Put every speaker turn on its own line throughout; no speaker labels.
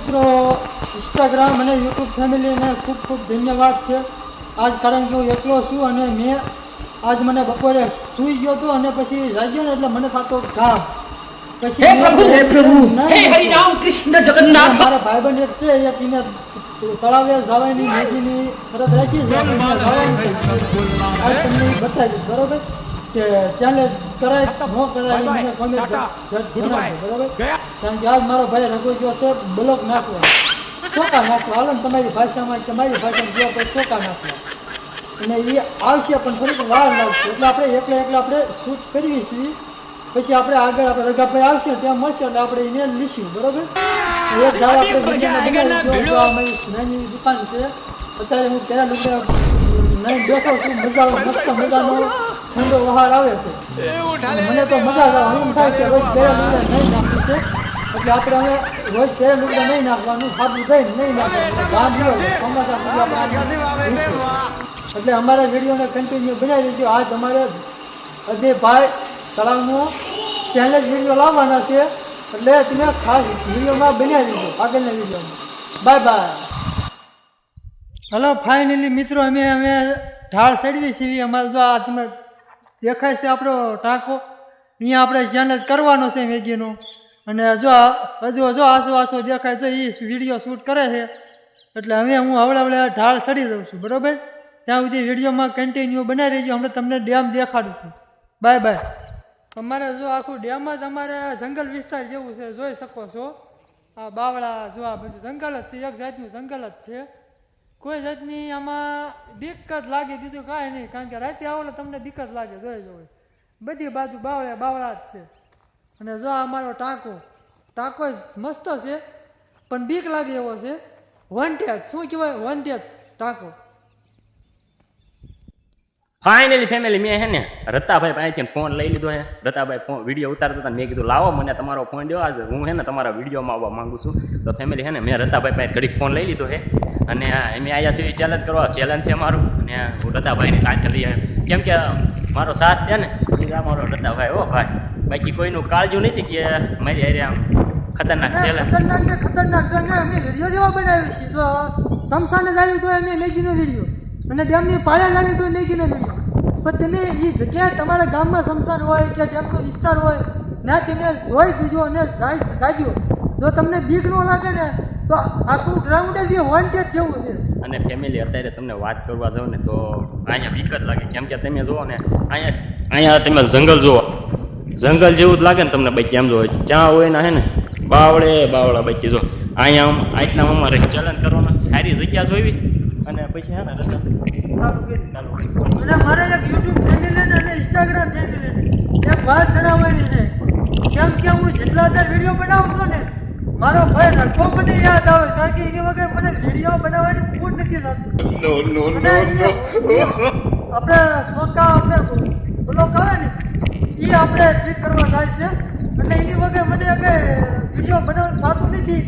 મિત્રો ઇન્સ્ટાગ્રામ અને યુટ્યુબ ફેમિલીને ખૂબ ખૂબ ધન્યવાદ છે. આજ કારણ કે હું એકલો છું અને મેં આજ મને બપોરે સૂઈ ગયો હતો અને પછી જાગ્યો ને એટલે મને થતો ઘામ. પછી
હે
મેં
પ્રભુ હે પ્રભુ
નહીં,
હે
નહીં.
હરિરામ કૃષ્ણ
અને
જગન્નાથ.
મારા ભાઈબંધ એક છે એક એને તળાવે જવાની મેગીની શરત રાખી છે તમને બતાવી બરોબર? કે ચાલે કરાય ન કરાય મને બરોબર? કારણ કે આજ મારો ભાઈ રઘુ ગયો છે બ્લોક નાખવા ચોકા નાખવા હાલો ને તમારી ભાષામાં કે મારી ભાષામાં જો પછી ચોકા નાખવા અને એ આવશે પણ થોડીક વાર લાગશે. એટલે આપણે એકલા એકલા આપણે શૂટ કરીએ છીએ. પછી આપણે આગળ આપણે રગાભાઈ આવશે ત્યાં મળશે એટલે આપણે એને લીશું બરોબર? એક દાળ આપણે નાની દુકાન છે. અત્યારે હું પહેલા લુગડા નહીં બેઠો છું. મજા મસ્ત મજાનો ઠંડો વહાર આવે છે. મને તો મજા આવે. એમ થાય કે રોજ પહેલા લુગડા નહીં નાખું છે. એટલે આપણે હવે રોજ પહેલા લુગડા નહીં નાખવાનું સાબુ થઈને નહીં નાખવાનું. એટલે અમારા વિડીયોને કન્ટિન્યુ બનાવી દેજો. આજ અમારે અજયભાઈ તળાવનો ચેલેન્જ વીડિયો લાવવાના છે. એટલે તમે ખાસ વિડીયોમાં બનાવી દેજો આગળના વિડીયોમાં. બાય બાય હલો ફાઇનલી મિત્રો અમે અમે ઢાળ ચડવી છીએ અમારે જો આ તમે દેખાય છે આપણો ટાંકો અહીંયા આપણે ચેલેન્જ કરવાનો છે મેગીનો. અને જો આ- હજુ જો આસો આસો દેખાય છે એ વીડિયો શૂટ કરે છે. એટલે હવે હું હવળે ઢાળ ચડી દઉં છું, બરોબર? ત્યાં સુધી વિડીયોમાં કન્ટિન્યુ બનાવી રહીજો, હમણાં તમને ડેમ દેખાડું છું. બાય બાય અમારે જો આખું ડેમ જ અમારે જંગલ વિસ્તાર જેવું છે, જોઈ શકો છો. આ બાવળા જો આ બધું જંગલ જ છે, એક જાતનું જંગલ જ છે. કોઈ જાતની આમાં બીક જ લાગે, બીજું કાંઈ નહીં, કારણ કે રાતે આવો તમને બીક જ લાગે, જોઈ જોઈ બધી બાજુ બાવળે, બાવળા જ છે. અને જો આ અમારો ટાંકો ટાંકો મસ્ત છે, પણ બીક લાગે એવો છે. વનટેજ શું કહેવાય? વનટેજ ટાંકો.
ફાઇનલી ફેમિલી મેં હે ને રતાભાઈ પાસેથી ફોન લઈ લીધો હે. રતાભાઈ ફોન વીડિયો ઉતારતા હતા મેં કીધું, લાવો મને તમારો ફોન દો આજે હું હે ને તમારા વિડીયોમાં આવવા માંગુ છું. તો ફેમિલી હે ને, મેં રતાભાઈ પાસે ઘડીક ફોન લઈ લીધો હે. અને અમે આવ્યા છીએ ચેલેન્જ કરવા ચેલેન્જ છે મારું. અને હું રતાભાઈની સાથે લઈ આવ્યો. કેમ કે મારો સાથ છે ને એ મારો રતાભાઈ, હો ભાઈ. બાકી કોઈનું કાળજું નથી કે મારી હારે આમ ખતરનાક
ના, ખતરનાક ને ખતરનાક જો અમે અમે વીડિયો જેવા બનાવી છે જો સમસાને લાવી તો અમે મેગીનો વીડિયો અને ડેમની પાળે લાવી તો મેગીનો વીડિયો પણ તમે એ જગ્યાએ તમારા ગામમાં સમસાન હોય કે ડેમનો વિસ્તાર હોય ના તમે જોઈ જજો અને સાજો જો તમને બીક ન લાગે ને તો આખું ગ્રાઉન્ડ જ વોન્ટેજ જેવું છે.
અને ફેમિલી અત્યારે તમને વાત કરવા જાઉં ને તો અહીંયા બીક જ લાગે. કેમ કે તમે જુઓ ને અહીંયા અહીંયા તમે જંગલ જુઓ. જંગલ જેવું જ લાગે ને તમને બાકી આમ જો જ્યાં હોય ને હે ને બાવળે બાવળા બાકી જો અહીંયા આમ આટલામાં અમારે ચેલેન્જ કરવાનો સારી જગ્યા જોઈવી અને પછી હે ને
અને મારે એક યુટ્યુબ ફેમિલીને અને ઇન્સ્ટાગ્રામ ફેમિલીને એક વાત જણાવવાની છે કેમ કે હું જેટલા દર વીડિયો બનાવું છું ને મારો ભાઈ રખો મને યાદ આવે કારણ કે એની વગર મને વીડિયો બનાવવાની મૂડ નથી થતું આપણે શોકા આપણે બ્લોક આવે ને આપણે ફિટ કરવા જાય છે. એટલે એની વગર મને કે વીડિયો બનાવવાનું થતું નથી.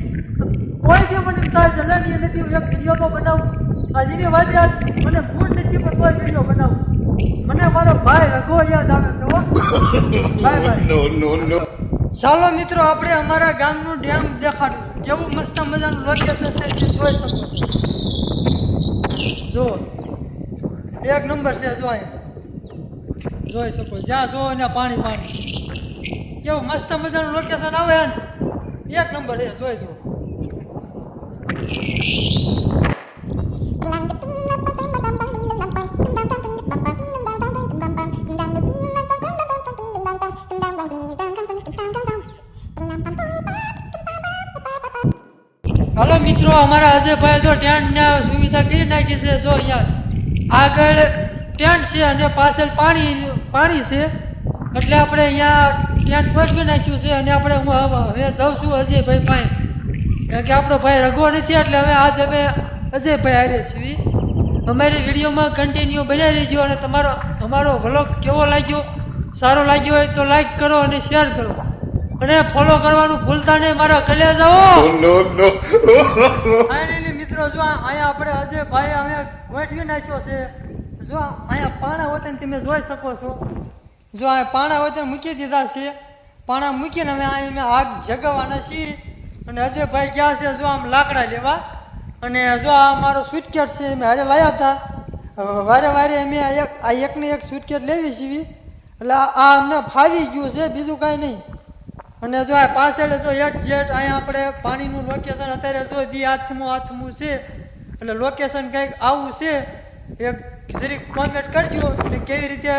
કોઈ કે મને થાય જલાની નથી હું એક વીડિયો તો બનાવું. આજની વાતે આજ મને મૂડ નથી પણ કોઈ વીડિયો બનાવું. મને મારો ભાઈ રઘો યાદ આવે છે હો. ચાલો મિત્રો આપણે અમારા ગામનું ડેમ દેખાડ્યું. કેવું મસ્ત મજાનું લોકેશન છે તે જોઈ શકો જો એક નંબર છે જો અહીંયા. જોઈ શકો. જ્યાં જો ને પાણી પાણી. કેવું મસ્ત મજાનું લોકેશન આવે ને એક નંબર એ, જોઈ જો હલો મિત્રો, અમારા અજયભાઈ જો ટેન્ટને સુવિધા કરી નાખી છે. જો અહીંયા આગળ ટેન્ટ છે અને પાછળ પાણી પાણી છે. એટલે આપણે અહીંયા ટેન્ટ ગોઠવી નાખ્યું છે અને આપણે હું હવે હવે જાઉં છું અજયભાઈ પાસે. કારણ કે આપણો ભાઈ રઘો નથી એટલે હવે આજ અમે અજયભાઈ હારે છીએ. અમારી વિડીયોમાં કન્ટિન્યુ બનાવી રહેજો અને તમારો અમારો વ્લોગ કેવો લાગ્યો સારો લાગ્યો હોય તો લાઈક કરો અને શેર કરો. અને ફોલો કરવાનું ભૂલતા નહીં મારા કલે જાઓ. મિત્રો જો અહીંયા આપણે અજય ભાઈ અમે ગોઠવી નાખ્યો છે. જો અહીંયા પાણા વતન તમે જોઈ શકો છો. જો આ પાણા વતન મૂકી દીધા છે. પાણા મૂકીને અમે અહીં અમે આગ જગાવવાના છીએ. અને અજયભાઈ ગયા છે જો આમ લાકડા લેવા. અને જો આ મારો સ્વીટકેટ છે મેં હારે લાવ્યા હતા. વારે વારે અમે એક આ એકને એક સ્વીટકેટ લેવી છીએ એટલે આ અમને ફાવી ગયું છે, બીજું કાંઈ નહીં. અને જો આ પાછળ જો એક જેટ અહીંયા આપણે પાણીનું લોકેશન અત્યારે જો દી હાથમું હાથમું છે. એટલે લોકેશન કંઈક આવું છે. એક જરીક કોમેન્ટ કરજો કે કેવી રીતે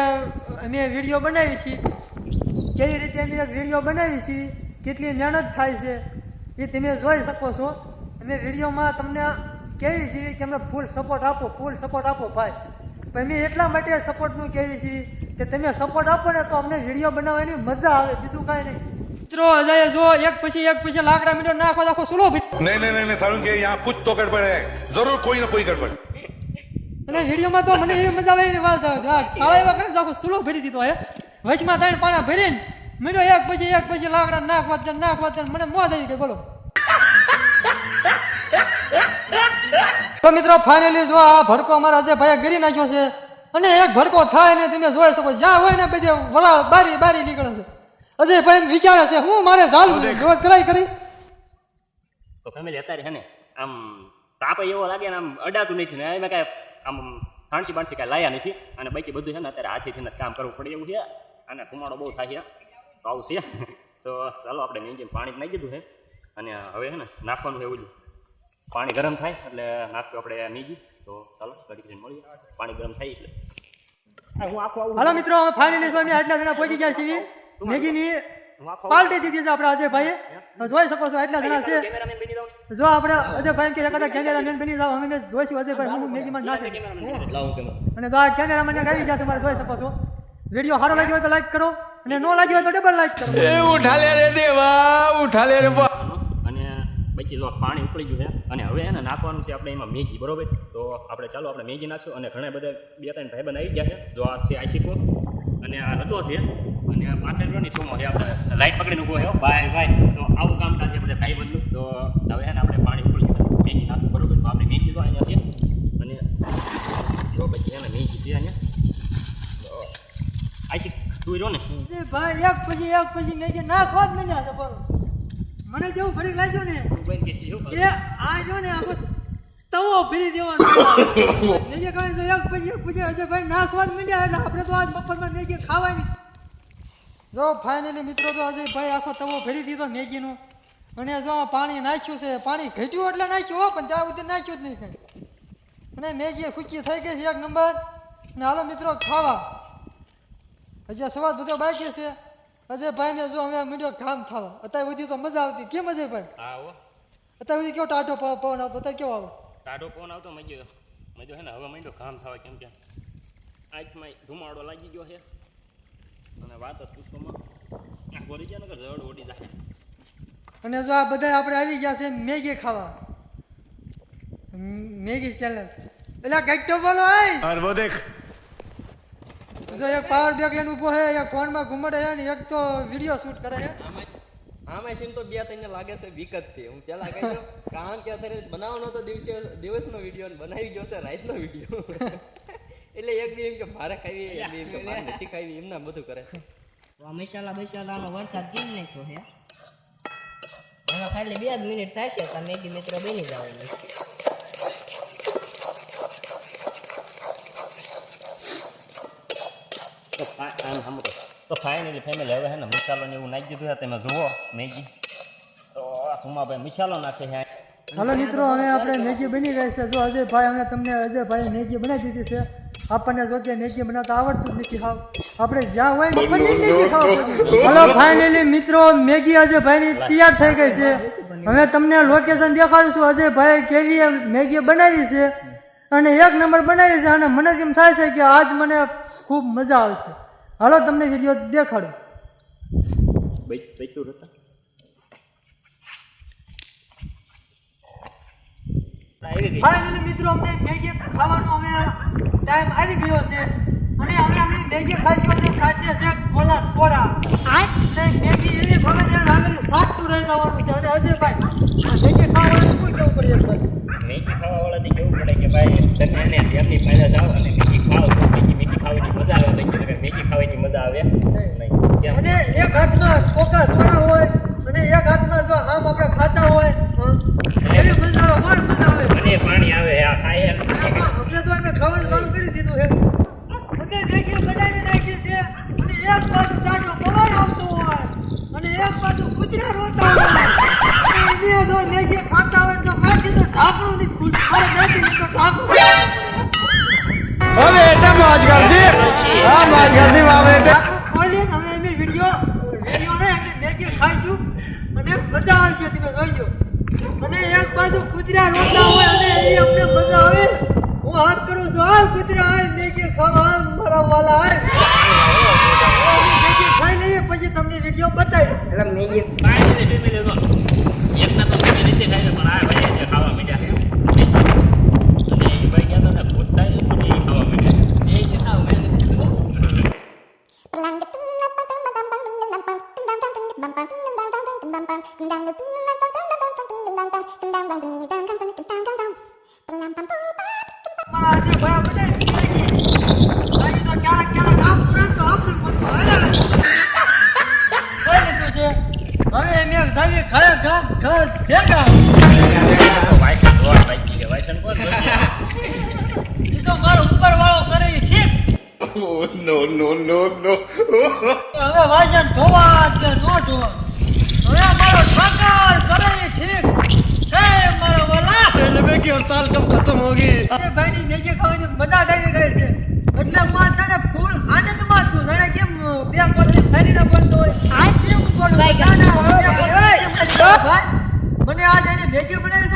અમે વીડિયો બનાવી છીએ કેવી રીતે અમે એક વીડિયો બનાવી છીએ કેટલી મહેનત થાય છે, એ તમે જોઈ શકો છો. અમે વિડીયોમાં તમને કહેવી છીએ કે અમે ફૂલ સપોર્ટ આપો ફૂલ સપોર્ટ આપો ભાઈ. પણ અમે એટલા માટે સપોર્ટનું કહેવી છીએ કે તમે સપોર્ટ આપો ને તો અમને વીડિયો બનાવવાની મજા આવે, બીજું કાંઈ નહીં. મિત્રો, અજય, જો એક પછી એક પછી લાકડા મીટર નાખો નાખો સુલો
નહીં નહીં નહીં સારું કે યહાં કુછ તો ગડબડ હે. જરૂર કોઈ ને કોઈ ગડબડ.
અને વિડીયોમાં તો મને એવી મજા આવે એની વાત આવે. એવા કરે તો આખો સુલો ભરી દીધો હે? વચમાં ત્રણ પાણા ભરીને મીડો એક પછી એક પછી લાકડા નાખવા દે નાખવા દે મને મોજ આવી ગઈ બોલો. તો મિત્રો ફાઇનલી જો આ ભડકો અમારા અજય ભાઈએ ગરી નાખ્યો છે અને એક ભડકો થાય ને તમે જોઈ શકો જ્યાં હોય ને બધે વરાળ બારી બારી નીકળે છે. અજય ભાઈ વિચારે છે હું મારે ઝાલું જોત કરાઈ કરી.
તો ફેમિલી અત્યારે હે ને આમ તાપ એવો લાગે ને આમ અડાતું નથી ને એમાં કાંઈ આમ સાણસી બાણસી કાંઈ લાયા નથી અને બાકી બધું છે ને અત્યારે હાથેથી જ કામ કરવું પડે એવું છે અને ધુમાડો બહુ થાય તો આવું છે. તો ચાલો આપણે મેં પાણી નાખી દીધું છે. અને હવે છે ને નાખવાનું છે ઓલું. પાણી ગરમ થાય એટલે નાખ્યું આપણે મેગી. તો ચાલો ઘડી મળીએ. પાણી ગરમ થાય એટલે. હું આખું આવું
હાલો મિત્રો ફાઇનલી જો આટલા જણા પહોંચી ગયા છીએ. મેગીની પાર્ટી દીધી છે આપણે અજયભાઈએ. જોઈ શકો છો એટલા જણા છે.
કેમેરામેન બની જાઉં
જો આપણે અજયભાઈ કે એકાદા કેમેરામેન બની જાવ અમે જોઈશું અજયભાઈ હું મેગીમાં નાખી
કેમેરામેન
અને જો આ કેમેરામેન આવી છે મારે જોઈ શકો છો. વીડિયો સારો લાગ્યો હોય તો લાઈક કરો. અને નો લાગ્યો હોય તો ડબલ લાઈક કરો.
એ ઉઠાલે રે દેવા ઉઠાલે રે બા
અને બાકી જો પાણી ઉકળી ગયું છે અને હવે એને નાખવાનું છે આપણે એમાં મેગી બરોબર? તો આપણે ચાલો આપણે મેગી નાખશું અને ઘણા બધા બે ત્રણ ભાઈ બનાવી ગયા છે. જો આ છે આઈસીકો અને આ રતો છે. અને આ સોમો છે આપણે. લાઈટ પકડીને ઊભો છે હો, ભાઈ ભાઈ. તો આવું કામ થાય બધા બધું. તો હવે ને આપણે પાણી ઉકળી મેગી નાખશું બરોબર? તો આપણે મેગી તો અહીંયા છે. અને જો પછી એને મેગી છે અહીંયા. આઈસી તું જો ને?
ભાઈ એક પછી એક પછી મેગી નાખવા જ આ બરો મને જેવું ફરી લાગ્યું ને.
બંધ.
કે આ જો ને આખો તવો ફરી દેવાનો. મેગી ખાવાની તો એક પછી એક પછી અજયભાઈ નાખવા જ માંડ્યા એટલે આપણે તો આજ મફતમાં મેગી ખાવાની. જો ફાઇનલી મિત્રો તો ભાઈ આખો તવો ફરી દીધો મેગીનો. અને જો પાણી નાખ્યું છે પાણી ઘટ્યું એટલે નાખ્યું હો પણ ત્યાં સુધી નાખ્યું જ નહીં કાંઈ. અને મેગી ખુચી થઈ ગઈ છે એક નંબર. ને હાલો મિત્રો ખાવા. હજી સવાદ બધો બાકી છે. અજયભાઈને જો હવે મીડિયો કામ થવા અત્યારે સુધી તો મજા આવતી. કેમ
અજય ભાઈ?
અત્યારે સુધી કેવો ટાટો પવ- પવન આવતો? અત્યારે કેવો આવે?
ટાઢો પવન આવતો મજો મજો હે ને હવે મંડ્યો ઘામ થવા કેમ કે આંખમાં ધુમાડો લાગી ગયો છે અને વાત જ પૂછવામાં ગોરી છે નગર જડ ઓડી જાય
અને જો આ બધા આપણે આવી ગયા છે મેગી ખાવા. મેગી ચાલે એટલે કંઈક તો બોલો
આય દેખ.
જો એક પાવર બેગ લઈને ઊભો હે એક ફોનમાં ઘૂમડે છે ને એક તો વીડિયો શૂટ કરે છે
આમાંથી તો બે તને લાગે છે વિકતથી હું પેલા કહી કારણ કે અત્યારે બનાવવાનો તો દિવસે, દિવસનો વીડિયો બનાવી ગયો છે રાતનો વીડિયો એટલે એક બી એમ કે મારે ખાવી, એક બી એમ કે મારે નથી ખાવી, એમના બધું કરે
મસાલા બસાલાનો વરસાદ કેમ નાખ્યો છે હવે ખાલી બે જ મિનિટ થશે, તો મેગી મિત્રો બની જવાની
તો ફા- આમ સાંભળો તો ફાઇનલી ફેમિલી હવે હે ને મસાલો ને એવું નાખી દીધું છે. તમે જુઓ, મેગી. તો આ સુમાભાઈ મસાલો નાખે છે
હાલો મિત્રો, હવે આપણે મેગી બની ગઈ છે. જો અજયભાઈ, અમે તમને અજયભાઈ મેગી બનાવી દીધી છે. આપણને જો કે મેગી બનાવતા આવડતું નથી. ખાવ આપણે જ્યાં હોય મેગી ખાવ હાલો ફાઇનલી મિત્રો, મેગી અજયભાઈની તૈયાર થઈ ગઈ છે. હવે તમને લોકેશન દેખાડીશું અજયભાઈ કેવી મેગી બનાવી છે. અને એક નંબર બનાવી છે. અને મને એમ થાય છે કે આજ મને ખૂબ મજા આવશે હાલો તમને વીડિયો દેખાડું.
બચતું હતા
ફાઇનલી મિત્રો અમને મેગી ખાવાનો અમે ટાઈમ આવી ગયો છે. અને હવે અમે મેગી ખાઈશું અને સાથે છે કોલા સોડા. આ મેગી એવી ખબર ત્યાં આગળ સાચું રહી જવાનું છે. અને અજયભાઈ મેગી ખાવાનું શું કેવું પડે ભાઈ
મેગી ખાવાવાળાને કેવું પડે કે ભાઈ તમે એને ધ્યાનની ફાયદા જાઓ અને
હવે એમ વીડિયો વીડિયો ને એમ મેગી ખાઈશું. અને મજા આવશે, તમે જોઈજો અને એક બાજુ કુતરા રોતા હોય ખા ખા ભેગા
વાયસન રોડ ભાઈ છે વાયસન કોણ
નો નો નો નો.
હવે વાજન ધોવા કે નો ધોવા? હવે મારો ઠાકર કરે ઠીક. હે મારો વાલા!
એટલે મેં કે હડતાલ કબ ખતમ હો
ગઈ. ભાઈની નેજે ખાવાની મજા આવી ગઈ છે. એટલે માં છે ફૂલ આનંદમાં છું. જાણે કેમ બે કોથળી ફેરીને બોલતો હોય. આ કેમ બોલું? ના મને આજ એને ભેગી બનાવી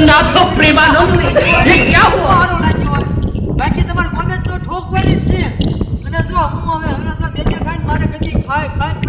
જગન્નાથ પ્રેમાનંદ એ ક્યાં હુઆ? બાકી તમારે કોમેન્ટ તો ઠોકવાની છે. અને જો હું હવે હવે તો મેગી ખાઈને મારે ગમી ખાય ખાય